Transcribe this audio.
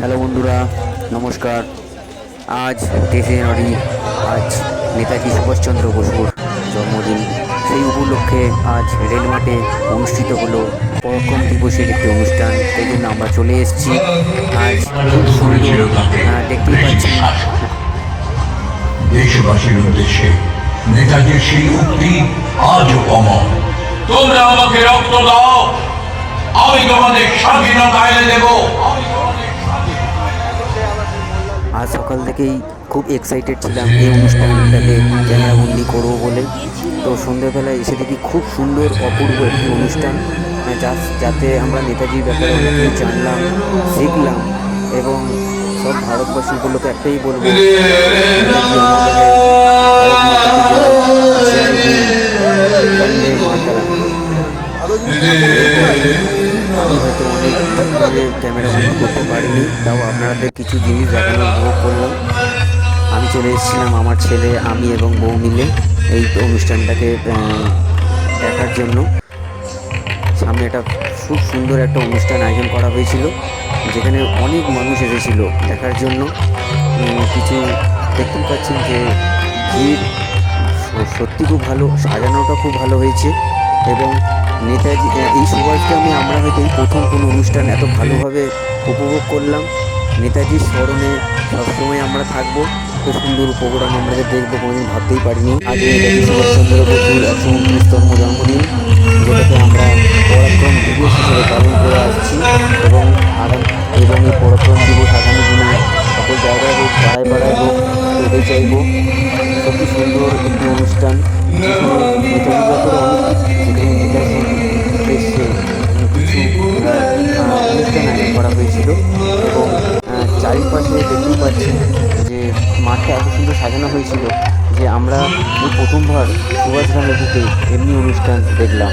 Hello বন্ধুরা, নমস্কার। আজ তেইশে জানুয়ারি আজ নেতাজি সুভাষচন্দ্র বসুর জন্মদিন। সেই উপলক্ষে আজ রেল মাঠে অনুষ্ঠিত হলো পরাক্রম দিবসের একটি অনুষ্ঠান। সেই জন্য আমরা চলে এসেছি। আজ দেখতেই পাচ্ছি দেশবাসীর উদ্দেশ্যে নেতাজির সেই উক্তি আজও অমর। তোমরা আমাকে রক্ত দাও। আমি তোমাদের স্বাধীনতা এনে দেব। আজ সকাল থেকেই খুব এক্সাইটেড ছিলাম এই অনুষ্ঠানটাকে ক্যামেরাবন্দি করব বলে তো সন্ধ্যেবেলায় এসে দেখি খুব সুন্দর অপূর্ব একটি অনুষ্ঠান যা- যাতে আমরা নেতাজির ব্যাপারে অনেক জানলাম শিখলাম এবং সব ভারতবাসীগুলোকে একটাই বলব। আমি হয়তো অনেকভাবে ক্যামেরা বন্ধ করতে পারিনি, তাও আপনাদের কিছু জিনিস দেখানো উপভোগ করলাম। আমি চলে এসেছিলাম আমার ছেলে, আমি এবং বউ মিলে এই অনুষ্ঠানটাকে দেখার জন্য। সামনে একটা খুব সুন্দর একটা অনুষ্ঠান আয়োজন করা হয়েছিল, যেখানে অনেক মানুষ এসেছিল দেখার জন্য। কিছু দেখতে পাচ্ছেন যে ভিড় সত্যি খুব ভালো, সাজানোটা খুব ভালো হয়েছে। এবং নেতাজি এই সুভাষগ্রামে আমরা হয়তো এই প্রথম কোনো অনুষ্ঠান এত ভালোভাবে উপভোগ করলাম। নেতাজির স্মরণে সবসময় আমরা থাকব। খুব সুন্দর প্রোগ্রাম আমরা দেখব, কোনোদিন ভাবতেই পারিনি। আজ নেতাজি সুভাষচন্দ্র বসুর একশো উনত্রিশতম জন্মদিন, যেটাকে আমরা পরাক্রম দিবস হিসেবে পালন করে আসছি এবং আগাম, এবং এই পরাক্রম দিবস আগামী দিনে সকল জায়গায় হোক, পাড়ায় পাড়ায় হোক পেতে চাইব। সত্যি সুন্দর একটি অনুষ্ঠান অনেক হয়েছিল এবং চারিপাশে দেখতেই পাচ্ছি যে মাঠটা এত সুন্দর সাজানো হয়েছিল যে আমরা প্রথমবার সুভাষগ্রামের ঢুকে এমনি অনুষ্ঠান দেখলাম।